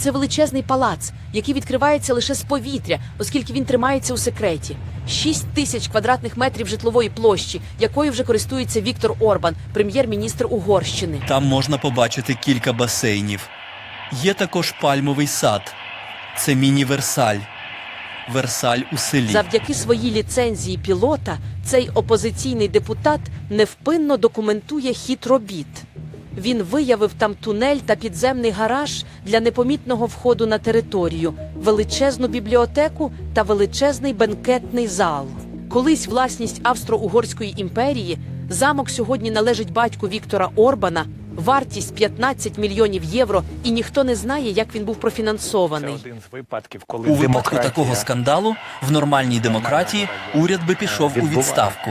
Це величезний палац, який відкривається лише з повітря, оскільки він тримається у секреті. Шість тисяч квадратних метрів житлової площі, якою вже користується Віктор Орбан, прем'єр-міністр Угорщини. Там можна побачити кілька басейнів. Є також пальмовий сад. Це міні-Версаль. Версаль у селі. Завдяки своїй ліцензії пілота цей опозиційний депутат невпинно документує хід робіт. Він виявив там тунель та підземний гараж для непомітного входу на територію, величезну бібліотеку та величезний бенкетний зал. Колись власність Австро-Угорської імперії, замок сьогодні належить батьку Віктора Орбана. Вартість 15 мільйонів євро, і ніхто не знає, як він був Це профінансований. один з випадків, коли У випадку демократія такого скандалу в нормальній демократії уряд би пішов у відставку.